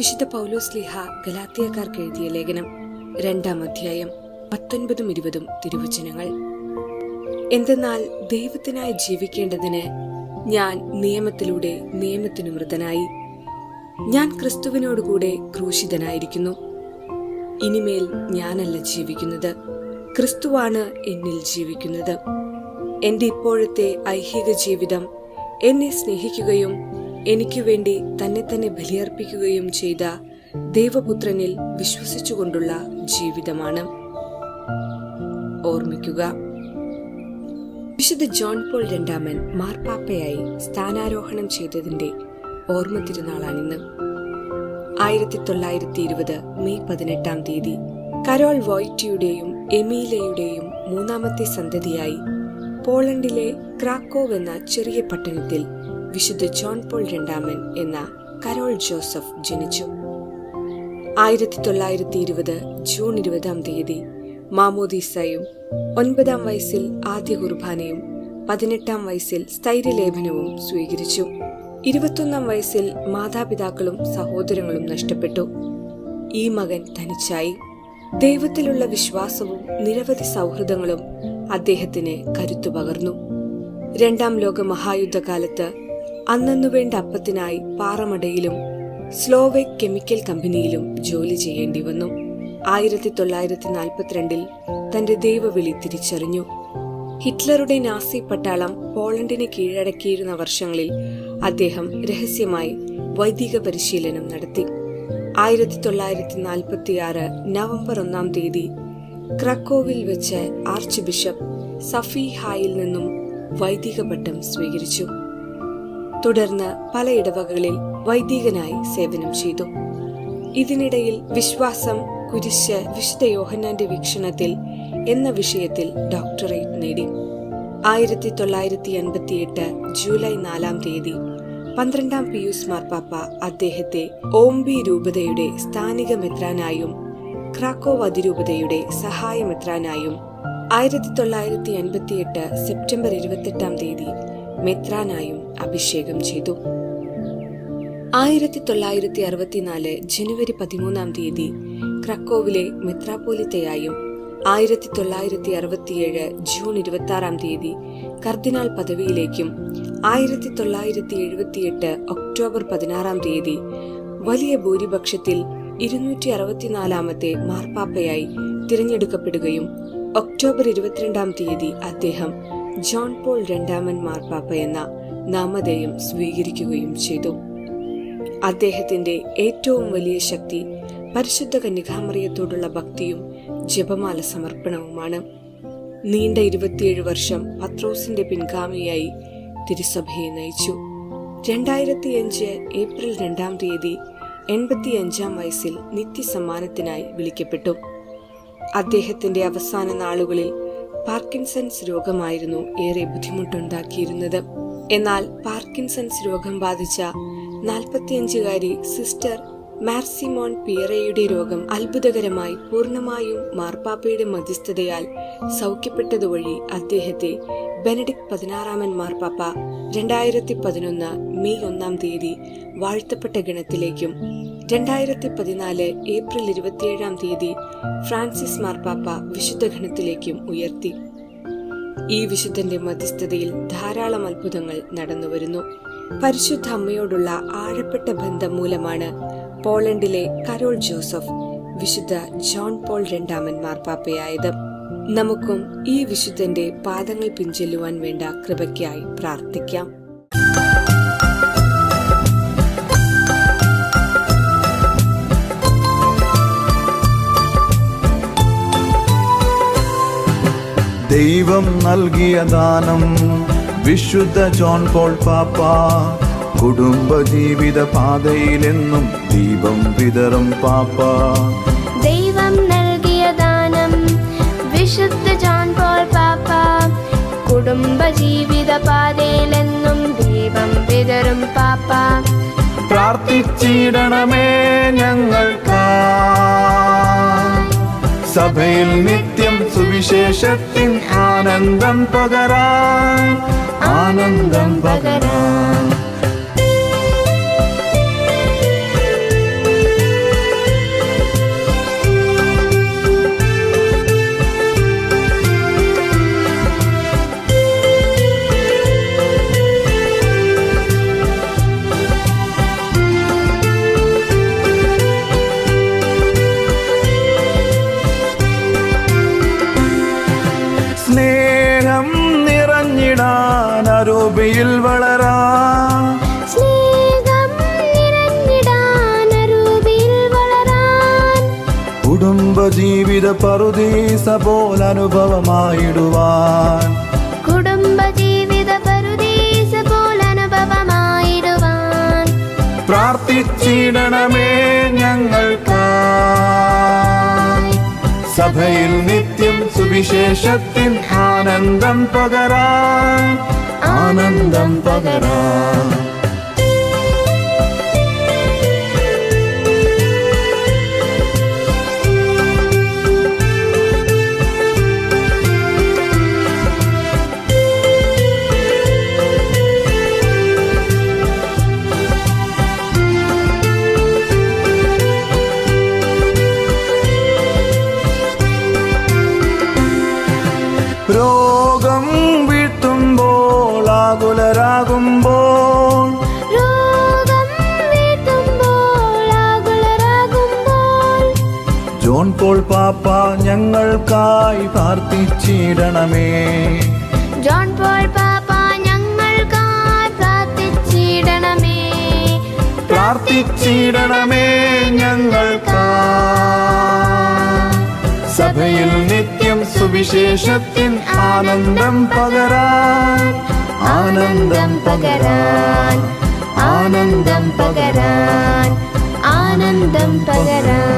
വിശുദ്ധ പൗലോസ് ലിഹ ഗലാത്തിയക്കാർക്ക് എഴുതിയ ലേഖനം രണ്ടാം അധ്യായം പത്തൊൻപതും ഇരുപതും തിരുവചനങ്ങൾ. എന്തെന്നാൽ ദൈവത്തിനായി ജീവിക്കേണ്ടതിന് ഞാൻ നിയമത്തിലൂടെ നിയമത്തിനു മൃതനായി. ഞാൻ ക്രിസ്തുവിനോടുകൂടെ ക്രൂശിതനായിരിക്കുന്നു. ഇനിമേൽ ഞാനല്ല ജീവിക്കുന്നത്. ക്രിസ്തുവാണ് എന്നിൽ ജീവിക്കുന്നത്. എന്റെ ഇപ്പോഴത്തെ ഐഹിക ജീവിതം എന്നെ സ്നേഹിക്കുകയും എനിക്ക് വേണ്ടി തന്നെ തന്നെ ബലിയർപ്പിക്കുകയും ചെയ്ത ദൈവപുത്രനിൽ വിശ്വസിച്ചുകൊണ്ടുള്ള ജീവിതമാണ്. ഓർമ്മിക്കുക. വിശുദ്ധ ജോൺ പോൾ രണ്ടാമൻ മാർപ്പാപ്പയായി സ്ഥാനാരോഹണം ചെയ്തതിന്റെ ഓർമ്മ തിരുനാളാണിന്ന് ആയിരത്തി തൊള്ളായിരത്തി ഇരുപത് മെയ് പതിനെട്ടാം തീയതി കരോൾ വോയ്റ്റിയുടെയും എമീലയുടെയും മൂന്നാമത്തെ സന്തതിയായി പോളണ്ടിലെ ക്രാക്കോവ് എന്ന ചെറിയ പട്ടണത്തിൽ വിശുദ്ധ ജോൺ പോൾ രണ്ടാമൻ എന്ന കരോൾ ജോസഫ് ജനിച്ചു. ആയിരത്തി തൊള്ളായിരത്തി ഇരുപത് ജൂൺ ഇരുപതാം തീയതി മാമോദീസയും ഒൻപതാം വയസ്സിൽ ആദ്യ കുർബാനയും പതിനെട്ടാം വയസ്സിൽ സ്ഥൈര്യലേപനവും സ്വീകരിച്ചു. ഇരുപത്തൊന്നാം വയസ്സിൽ മാതാപിതാക്കളും സഹോദരങ്ങളും നഷ്ടപ്പെട്ടു. ഈ മകൻ തനിച്ചായി. ദൈവത്തിലുള്ള വിശ്വാസവും നിരവധി സൗഹൃദങ്ങളും അദ്ദേഹത്തിന് കരുത്തു പകർന്നു. രണ്ടാം ലോക മഹായുദ്ധകാലത്ത് അന്നു വേണ്ട അപ്പത്തിനായി പാറമടയിലും സ്ലോവേക് കെമിക്കൽ കമ്പനിയിലും ജോലി ചെയ്യേണ്ടി വന്നു. ആയിരത്തി തൊള്ളായിരത്തി നാൽപ്പത്തിരണ്ടിൽ തന്റെ ദൈവവിളി തിരിച്ചറിഞ്ഞു. ഹിറ്റ്ലറുടെ നാസി പട്ടാളം പോളണ്ടിനെ കീഴടക്കിയിരുന്ന വർഷങ്ങളിൽ അദ്ദേഹം രഹസ്യമായി വൈദിക പരിശീലനം നടത്തി. ആയിരത്തി തൊള്ളായിരത്തി നാൽപ്പത്തിയാറ് നവംബർ ഒന്നാം തീയതി ക്രക്കോവിൽ വെച്ച് ആർച്ച് ബിഷപ്പ് സഫി ഹായിൽ നിന്നും വൈദിക പട്ടം സ്വീകരിച്ചു. തുടർന്ന് പല ഇടവകകളിൽ വൈദികനായി സേവനം ചെയ്തു. ഇതിനിടയിൽ വിശ്വാസം കുരിശ് വിശുദ്ധ യോഹന്നാന്റെ വീക്ഷണത്തിൽ എന്ന വിഷയത്തിൽ ഡോക്ടറേറ്റ് നേടി. ആയിരത്തി തൊള്ളായിരത്തി എൺപത്തിയെട്ട് ജൂലൈ നാലാം തീയതി പന്ത്രണ്ടാം പിയൂസ് മാർപ്പാപ്പ അദ്ദേഹത്തെ ഓംബി രൂപതയുടെ സ്ഥാനിക മെത്രാനായും ക്രാക്കോവ് അതിരൂപതയുടെ സഹായ മെത്രാനായും ആയിരത്തി തൊള്ളായിരത്തി എൺപത്തിയെട്ട് സെപ്റ്റംബർ ഇരുപത്തെട്ടാം തീയതി മെത്രാനായും അഭിഷേകം ചെയ്തു. ആയിരത്തി തൊള്ളായിരത്തി അറുപത്തിനാല് ജനുവരി പതിമൂന്നാം തീയതി ക്രക്കോവിലെ മെത്രാപോലിത്തയായും ആയിരത്തി തൊള്ളായിരത്തി അറുപത്തിയേഴ് ജൂൺ ഇരുപത്തി ആറാം തീയതി കർദിനാൾ പദവിയിലേക്കും ആയിരത്തി തൊള്ളായിരത്തി എഴുപത്തിയെട്ട് ഒക്ടോബർ പതിനാറാം തീയതി വലിയ ഭൂരിപക്ഷത്തിൽ ഇരുന്നൂറ്റി അറുപത്തിനാലാമത്തെ മാർപ്പാപ്പയായി തിരഞ്ഞെടുക്കപ്പെടുകയും ഒക്ടോബർ ഇരുപത്തിരണ്ടാം തീയതി അദ്ദേഹം ജോൺ പോൾ രണ്ടാമൻ മാർപ്പാപ്പ എന്ന നാമധേയം സ്വീകരിക്കുകയും ചെയ്തു. അദ്ദേഹത്തിന്റെ ഏറ്റവും വലിയ ശക്തി പരിശുദ്ധ കന്യകാമറിയത്തോടുള്ള ഭക്തിയും ജപമാല സമർപ്പണവുമാണ്. നീണ്ട ഇരുപത്തിയേഴ് വർഷം പത്രോസിന്റെ പിൻഗാമിയായി തിരുസഭയെ നയിച്ചു. രണ്ടായിരത്തി അഞ്ച് ഏപ്രിൽ രണ്ടാം തീയതി എൺപത്തിയഞ്ചാം വയസ്സിൽ നിത്യസമ്മാനത്തിനായി വിളിക്കപ്പെട്ടു. അദ്ദേഹത്തിന്റെ അവസാന നാളുകളിൽ പാർക്കിൻസൺസ് രോഗമായിരുന്നു ഏറെ ബുദ്ധിമുട്ടുണ്ടാക്കിയിരുന്നത്. എന്നാൽ പാർക്കിൻസൺസ് രോഗം ബാധിച്ച നാൽപ്പത്തിയഞ്ചുകാരി സിസ്റ്റർ മാർസിമോൺ പിയറയുടെ രോഗം അത്ഭുതകരമായി പൂർണമായും മാർപ്പാപ്പയുടെ മധ്യസ്ഥതയാൽ സൗഖ്യപ്പെട്ടതുവഴി അദ്ദേഹത്തെ ബെനഡിക് പതിനാറാമൻ മാർപ്പാപ്പ രണ്ടായിരത്തി പതിനൊന്ന് മെയ് ഒന്നാം തീയതി വാഴ്ത്തപ്പെട്ട ഗണത്തിലേക്കും രണ്ടായിരത്തി പതിനാല് ഏപ്രിൽ ഇരുപത്തിയേഴാം തീയതി ഫ്രാൻസിസ് മാർപ്പാപ്പ വിശുദ്ധ ഗണത്തിലേക്കും ഉയർത്തി. ഈ വിശുദ്ധന്റെ മധ്യസ്ഥതയിൽ ധാരാളം അത്ഭുതങ്ങൾ നടന്നുവരുന്നു. പരിശുദ്ധ അമ്മയോടുള്ള ആഴപ്പെട്ട ബന്ധം മൂലമാണ് പോളണ്ടിലെ കരോൾ ജോസഫ് വിശുദ്ധ ജോൺ പോൾ രണ്ടാമൻ മാർപ്പാപ്പയായത്. നമുക്കും ഈ വിശുദ്ധന്റെ പാദങ്ങൾ പിഞ്ചെല്ലുവാൻ വേണ്ട കൃപയ്ക്കായി പ്രാർത്ഥിക്കാം. ദൈവം നൽകിയ ദാനം. വിശുദ്ധ ജോൺ പോൾ പാപ്പ കുടുംബ ജീവിത പാതയിലെന്നും ദീപം വിതറും പാപ്പ. ദൈവം നൽകിയ ദാനം വിശുദ്ധ ജോൺ പോൾ പാപ്പ കുടുംബ ജീവിത പാതയിലെന്നും ദീപം വിതറും പാപ്പ. പ്രാർത്ഥിച്ചിടണമേ ഞങ്ങൾക്ക്. സഭയിൽ നിത്യം സുവിശേഷത്തിൻ ആനന്ദം പകരാൻ ആനന്ദം പകരാൻ ശോഭയിൽ വളരാ. കുടുംബ ജീവിത പറുദീസ പോൽ അനുഭവമായിടുവാൻ. കുടുംബ ജീവിത പറുദീസ പോൽ അനുഭവമായിടുവാൻ. പ്രാർത്ഥിച്ചിടണമേ ഞങ്ങൾക്ക്. സഭയിൽ നിത്യം സുവിശേഷത്തിൻ ആനന്ദം പകരാൻ. ആനന്ദം പകരാൻ ജോൺ പോൾ പാപ്പ ഞങ്ങൾക്കായി പ്രാർത്ഥിച്ചിടണമേ. ജോൺ പോൾ പാപ്പ ഞങ്ങൾക്കായി പ്രാർത്ഥിച്ചിടണമേ. പ്രാർത്ഥിച്ചിടണമേ ഞങ്ങൾക്ക. സഭയിൽ നിത്യം സുവിശേഷത്തിൻ ആനന്ദം പകരാൻ ആനന്ദം പകരാൻ ആനന്ദം പകരാൻ ആനന്ദം പകരാൻ.